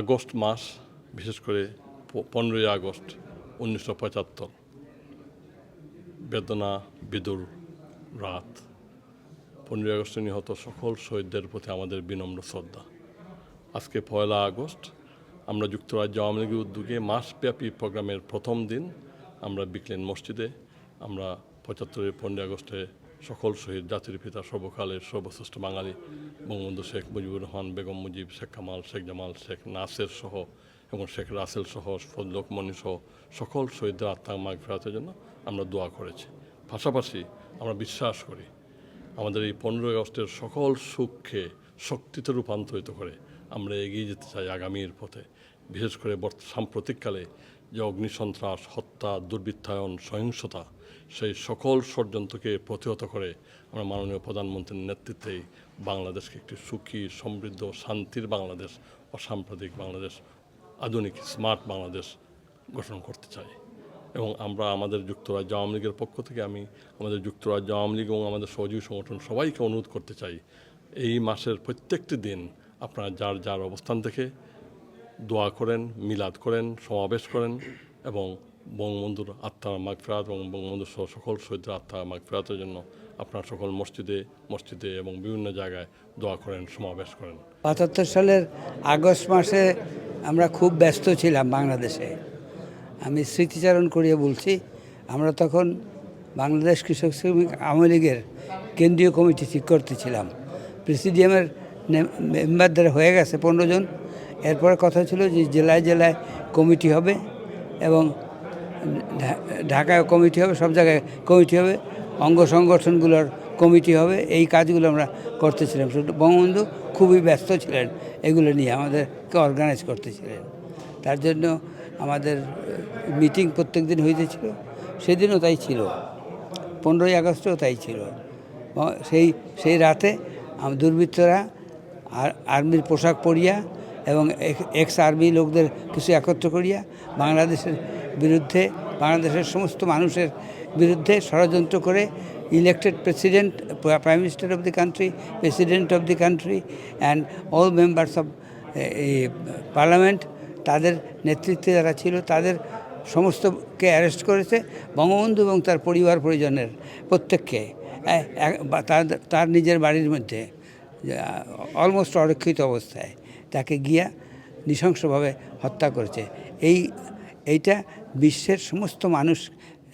August মাস, বিশেষ করে পনেরোই আগস্ট উনিশশো পঁচাত্তর। বেদনা, বিদুর, রাত। পনেরোই আগস্টে নিহত সকল শহীদদের প্রতি আমাদের বিনম্র শ্রদ্ধা। আজকে পয়লা আগস্ট, আমরা যুক্তরাজ্য আওয়ামী লীগের উদ্যোগে মাসব্যাপী প্রোগ্রামের প্রথম দিন, আমরা বিকলেন মসজিদে, আমরা পঁচাত্তরের পনেরোই আগস্টে সকল শহীদ জাতির পিতা, সর্বকালের সর্বশ্রেষ্ঠ বাঙালি বঙ্গবন্ধু শেখ মুজিবুর রহমান, বেগম মুজিব, শেখ কামাল, শেখ জামাল, শেখ নাসের সহ এবং শেখ রাসেল সহ ফজলক মনি সহ সকল শহীদদের আত্মা মাগ ফেরাতের জন্য আমরা দোয়া করেছি। পাশাপাশি আমরা বিশ্বাস করি আমাদের এই পনেরোই আগস্টের সকল সুখকে শক্তিতে রূপান্তরিত করে আমরা এগিয়ে যেতে চাই আগামীর পথে। বিশেষ করে সাম্প্রতিককালে যে অগ্নিসন্ত্রাস, হত্যা, দুর্বৃত্তায়ন, সহিংসতা, সেই সকল ষড়যন্ত্রকে প্রতিহত করে আমরা মাননীয় প্রধানমন্ত্রীর নেতৃত্বেই বাংলাদেশকে একটি সুখী, সমৃদ্ধ, শান্তির বাংলাদেশ, অসাম্প্রদায়িক বাংলাদেশ, আধুনিক, স্মার্ট বাংলাদেশ গঠন করতে চাই। এবং আমরা আমাদের যুক্তরাজ্য আওয়ামী লীগের পক্ষ থেকে আমি আমাদের যুক্তরাজ্য আওয়ামী লীগ এবং আমাদের সহযোগী সংগঠন সবাইকে অনুরোধ করতে চাই, এই মাসের প্রত্যেকটি দিন আপনারা যার যার অবস্থান থেকে দোয়া করেন, মিলাদ করেন, সমাবেশ করেন এবং বঙ্গবন্ধুর আত্মার মাগফেরাত এবং বঙ্গবন্ধুর সহ সকল শহীদের আত্মার মাগফেরাতের জন্য আপনার সকল মসজিদে মসজিদে এবং বিভিন্ন জায়গায় দোয়া করেন, সমাবেশ করেন। পঁচাত্তর সালের আগস্ট মাসে আমরা খুব ব্যস্ত ছিলাম বাংলাদেশে। আমি স্মৃতিচারণ করিয়ে বলছি, আমরা তখন বাংলাদেশ কৃষক শ্রমিক আওয়ামী লীগের কেন্দ্রীয় কমিটি ঠিক করতেছিলাম। প্রেসিডিয়ামের মেম্বারদের হয়ে গেছে পনেরো জন। এরপরে কথা ছিল যে জেলায় জেলায় কমিটি হবে এবং ঢাকায় কমিটি হবে, সব জায়গায় কমিটি হবে, অঙ্গ সংগঠনগুলোর কমিটি হবে, এই কাজগুলো আমরা করতেছিলাম। বঙ্গবন্ধু খুবই ব্যস্ত ছিলেন, এগুলো নিয়ে আমাদেরকে অর্গানাইজ করতেছিলেন। তার জন্য আমাদের মিটিং প্রত্যেক দিন হইতেছিল, সেদিনও তাই ছিল। পনেরোই আগস্টেও তাই ছিল। সেই সেই রাতে দুর্বৃত্তরা আর, আর্মির পোশাক পরিয়া এবং এক্স আর্মি লোকদের কিছু একত্র করিয়া বাংলাদেশের বিরুদ্ধে, বাংলাদেশের সমস্ত মানুষের বিরুদ্ধে ষড়যন্ত্র করে elected president prime minister of the country president of the country and all members of parliament তাদের নেতৃত্বে যারা ছিল, তাদের সমস্তকে অ্যারেস্ট করেছে বঙ্গবন্ধু এবং তার পরিবার পরিজনের প্রত্যেককে। তার নিজের বাড়ির মধ্যে অলমোস্ট অরক্ষিত অবস্থায়। তাকে গিয়া নৃশংসভাবে হত্যা করেছে। এই, এইটা বিশ্বের সমস্ত মানুষ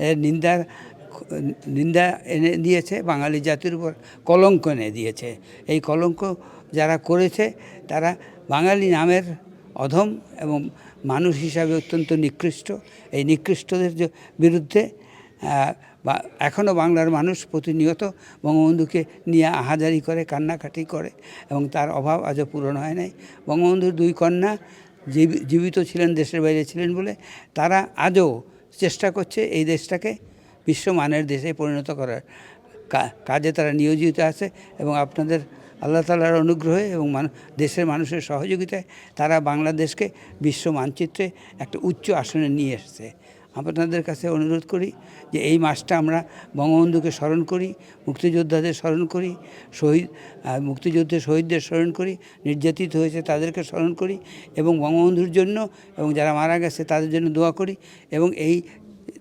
এর নিন্দার নিন্দা এনে দিয়েছে, বাঙালি জাতির উপর কলঙ্ক এনে দিয়েছে। এই কলঙ্ক যারা করেছে, তারা বাঙালি নামের অধম এবং মানুষ হিসাবে অত্যন্ত নিকৃষ্ট। এই নিকৃষ্টদের বিরুদ্ধে বা এখনও বাংলার মানুষ প্রতিনিয়ত বঙ্গবন্ধুকে নিয়ে আহাজারি করে, কান্নাকাটি করে এবং তার অভাব আজও পূরণ হয় নাই। বঙ্গবন্ধুর দুই কন্যা জীবি- জীবিত ছিলেন, দেশের বাইরে ছিলেন বলে তারা আজও চেষ্টা করছে এই দেশটাকে বিশ্বমানের দেশে পরিণত করার। কাজে তারা নিয়োজিত আছে এবং আপনাদের আল্লাহ তালার অনুগ্রহে এবং দেশের মানুষের সহযোগিতায় তারা বাংলাদেশকে বিশ্ব মানচিত্রে একটা উচ্চ আসনে নিয়ে এসেছে। আপনাদের কাছে অনুরোধ করি যে এই মাসটা আমরা বঙ্গবন্ধুকে স্মরণ করি, মুক্তিযোদ্ধাদের স্মরণ করি, শহীদ মুক্তিযুদ্ধের শহীদদের স্মরণ করি, নির্যাতিত হয়েছে তাদেরকে স্মরণ করি এবং বঙ্গবন্ধুর জন্য এবং যারা মারা গেছে তাদের জন্য দোয়া করি এবং এই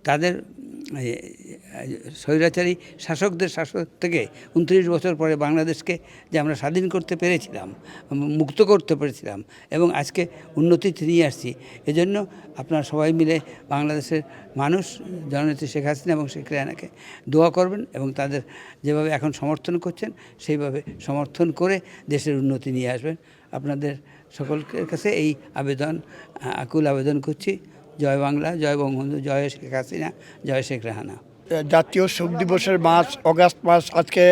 তাদের স্বৈরাচারী শাসকদের শাসক থেকে উনত্রিশ বছর পরে বাংলাদেশকে যে আমরা স্বাধীন করতে পেরেছিলাম, মুক্ত করতে পেরেছিলাম এবং আজকে উন্নতিতে নিয়ে আসছি, এজন্য আপনারা সবাই মিলে বাংলাদেশের মানুষ, জননেত্রী শেখ হাসিনা এবং শেখ রেহানাকে দোয়া করবেন এবং তাদের যেভাবে এখন সমর্থন করছেন, সেইভাবে সমর্থন করে দেশের উন্নতি নিয়ে আসবেন। আপনাদের সকলের কাছে এই আবেদন আকুল আবেদন করছি। জয় বাংলা, জয় বঙ্গবন্ধু, জয় শেখ হাসিনা, জয় শেখ রেহানা। জাতীয় শোক দিবসের মাস, অগাস্ট মাস, আজকে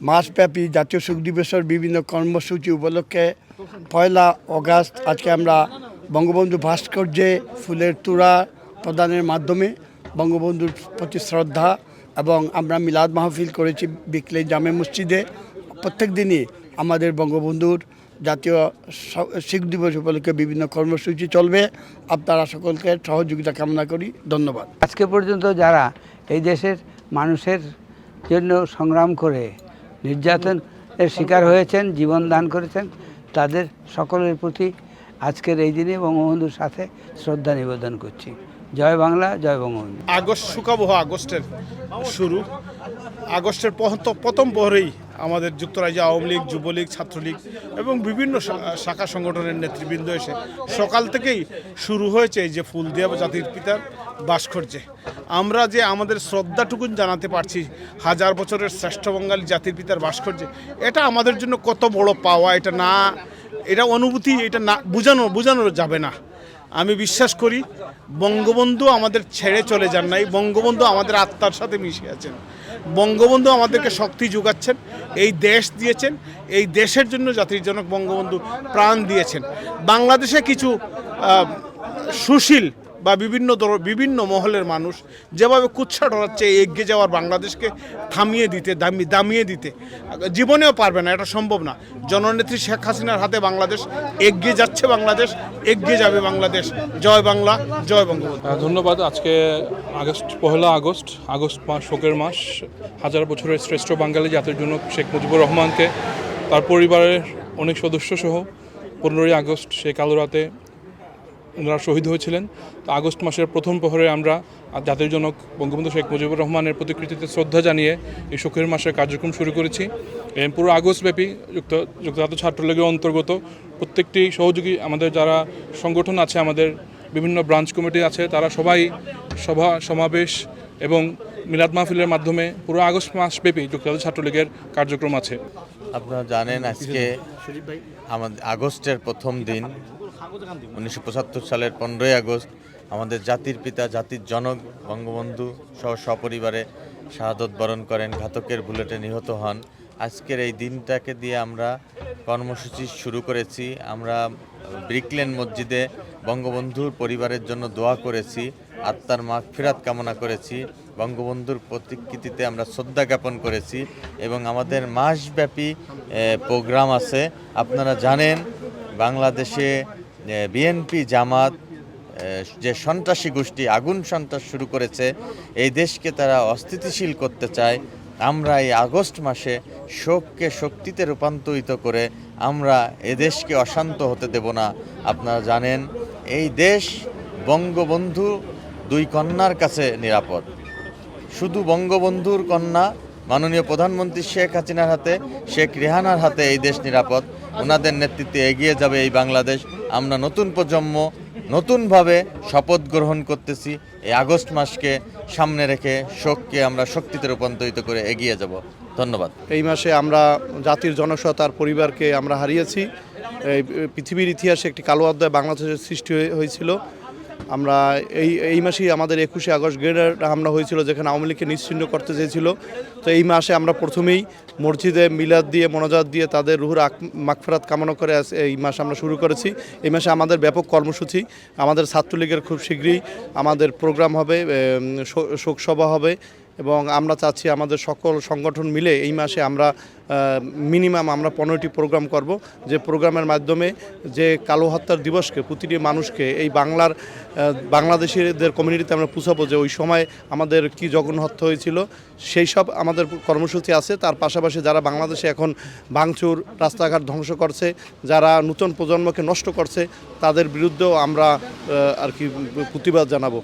মাসব্যাপী জাতীয় শোক দিবসের বিভিন্ন কর্মসূচি উপলক্ষে পয়লা অগাস্ট, আজকে আমরা বঙ্গবন্ধু ভাস্কর্যে ফুলের তোড়া প্রদানের মাধ্যমে বঙ্গবন্ধুর প্রতি শ্রদ্ধা এবং আমরা মিলাদ মাহফিল করেছি বিকলে জামে মসজিদে। প্রত্যেক দিনই আমাদের বঙ্গবন্ধুর জাতীয় শিখ দিবস উপলক্ষে বিভিন্ন কর্মসূচি চলবে। আপনারা সকলকে সহযোগিতা কামনা করি। ধন্যবাদ। আজকে পর্যন্ত যারা এই দেশের মানুষের জন্য সংগ্রাম করে নির্যাতনের শিকার হয়েছেন, জীবন দান করেছেন, তাদের সকলের প্রতি আজকের এই দিনে বঙ্গবন্ধুর সাথে শ্রদ্ধা নিবেদন করছি। জয় বাংলা, জয় বঙ্গবন্ধু। আগস্ট শুকাবহ আগস্টের শুরু। আগস্টের প্রথম- পহরেই আমাদের যুক্তরাজ্য আওয়ামী লীগ, যুবলীগ, ছাত্রলীগ এবং বিভিন্ন শাখা সংগঠনের নেতৃবৃন্দ এসে সকাল থেকেই শুরু হয়েছে এই যে ফুল দেওয়া জাতির পিতার ভাস্কর্যে। আমরা যে আমাদের শ্রদ্ধাটুকুন জানাতে পারছি হাজার বছরের শ্রেষ্ঠ বঙ্গালী জাতির পিতার ভাস্কর্যে, এটা আমাদের জন্য কত বড় পাওয়া, এটা না, এটা অনুভূতি, এটা না, বোঝানো বোঝানো যাবে না। আমি বিশ্বাস করি বঙ্গবন্ধু আমাদের ছেড়ে চলে যান নাই, বঙ্গবন্ধু আমাদের আত্মার সাথে মিশে আছেন। বঙ্গবন্ধু আমাদেরকে শক্তি যোগাচ্ছেন, এই দেশ দিয়েছেন, এই দেশের জন্য জাতির জনক বঙ্গবন্ধু প্রাণ দিয়েছেন। বাংলাদেশে কিছু সুশীল বা বিভিন্ন বিভিন্ন মহলের মানুষ যেভাবে কুৎসা ডরাচ্ছে এগিয়ে যাওয়ার বাংলাদেশকে থামিয়ে দিতে, দামি, দামিয়ে দিতে, জীবনেও পারবে না, এটা সম্ভব না। জননেত্রী শেখ হাসিনার হাতে বাংলাদেশ এগিয়ে যাচ্ছে বাংলাদেশ, এগিয়ে যাবে বাংলাদেশ। জয় বাংলা, জয় বঙ্গবন্ধু। ধন্যবাদ। আজকে আগস্ট, পহেলা আগস্ট আগস্ট মাস শোকের মাস। হাজার বছরের শ্রেষ্ঠ বাঙালি জাতির জন্য শেখ মুজিবুর রহমানকে, তার পরিবারের অনেক সদস্য সহ পনেরোই আগস্ট সেই কালো রাতে ওনারা শহীদ হয়েছিলেন। তো আগস্ট মাসের প্রথম প্রহরে আমরা জাতির জনক বঙ্গবন্ধু শেখ মুজিবুর রহমানের প্রতিকৃতিতে শ্রদ্ধা জানিয়ে এই শোকের মাসের কার্যক্রম শুরু করেছি। এ, পুরো আগস্টব্যাপী যুক্ত যুক্তরাজ্য ছাত্রলীগের অন্তর্গত প্রত্যেকটি সহযোগী আমাদের যারা সংগঠন আছে আমাদের বিভিন্ন ব্রাঞ্চ কমিটি আছে তারা সবাই সভা সমাবেশ এবং মিলাদ মাহফিলের মাধ্যমে পুরো আগস্ট মাসব্যাপী যুক্তরাজ্য ছাত্রলীগের কার্যক্রম আছে। আপনারা জানেন আজকে আমাদের আগস্টের প্রথম দিন। উনিশশো পঁচাত্তর সালের পনেরোই আগস্ট আমাদের জাতির পিতা, জাতির জনক, বঙ্গবন্ধু সহ সপরিবারে শাহাদত বরণ করেন, ঘাতকের বুলেটে নিহত হন। আজকের এই দিনটাকে দিয়ে আমরা কর্মসূচি শুরু করেছি। আমরা ব্রিকলেন মসজিদে বঙ্গবন্ধুর পরিবারের জন্য দোয়া করেছি, আত্মার মাগফিরাত কামনা করেছি, বঙ্গবন্ধুর প্রতিকৃতিতে আমরা শ্রদ্ধা জ্ঞাপন করেছি এবং আমাদের মাসব্যাপী প্রোগ্রাম আছে। আপনারা জানেন, বাংলাদেশে বিএনপি জামাত যে সন্ত্রাসী গোষ্ঠী, আগুন সন্ত্রাস শুরু করেছে, এই দেশকে তারা অস্থিতিশীল করতে চায়। আমরা এই আগস্ট মাসে শোককে শক্তিতে রূপান্তরিত করে আমরা এ দেশকে অশান্ত হতে দেব না। আপনারা জানেন, এই দেশ বঙ্গবন্ধু দুই কন্যার কাছে নিরাপদ। শুধু বঙ্গবন্ধুর কন্যা, মাননীয় প্রধানমন্ত্রী শেখ হাসিনার হাতে, শেখ রেহানার হাতে এই দেশ নিরাপদ। ওনাদের নেতৃত্বে এগিয়ে যাবে এই বাংলাদেশ। আমরা নতুন প্রজন্ম নতুনভাবে শপথ গ্রহণ করতেছি। এই আগস্ট মাসকে সামনে রেখে শোককে আমরা শক্তিতে রূপান্তরিত করে এগিয়ে যাব। ধন্যবাদ। এই মাসে আমরা জাতির জনসহ তার পরিবারকে আমরা হারিয়েছি। এই পৃথিবীর ইতিহাসে একটি কালো অধ্যায় বাংলাদেশের সৃষ্টি হয়েছিল। আমরা এই এই মাসেই আমাদের একুশে আগস্ট গ্রেডার হামলা হয়েছিল, যেখানে আওয়ামী লীগকে নিশ্চিহ্ন করতে চেয়েছিল। তো এই মাসে আমরা প্রথমেই মসজিদে মিলাদ দিয়ে, মনোজাত দিয়ে তাদের রুহুর আক মাগফেরাত কামনা করে এই মাস আমরা শুরু করেছি। এই মাসে আমাদের ব্যাপক কর্মসূচি, আমাদের ছাত্রলীগের খুব শীঘ্রই আমাদের প্রোগ্রাম হবে শোকসভা হবে। এবং আমরা চাচ্ছি আমাদের সকল সংগঠন মিলে এই মাসে আমরা মিনিমাম আমরা পনেরোটি প্রোগ্রাম করব। যে প্রোগ্রামের মাধ্যমে যে কালো হত্যার দিবসকে, প্রতিটি মানুষকে, এই বাংলার বাংলাদেশিদের কমিউনিটিতে আমরা পুষাবো যে ওই সময় আমাদের কি জঘন্য হত্যা হয়েছিল, সেই সব আমাদের কর্মসূচি আছে। তার পাশাপাশি যারা বাংলাদেশে এখন ভাঙচুর, রাস্তাঘাট ধ্বংস করছে, যারা নতুন প্রজন্মকে নষ্ট করছে, তাদের বিরুদ্ধেও আমরা আর কি প্রতিবাদ জানাব।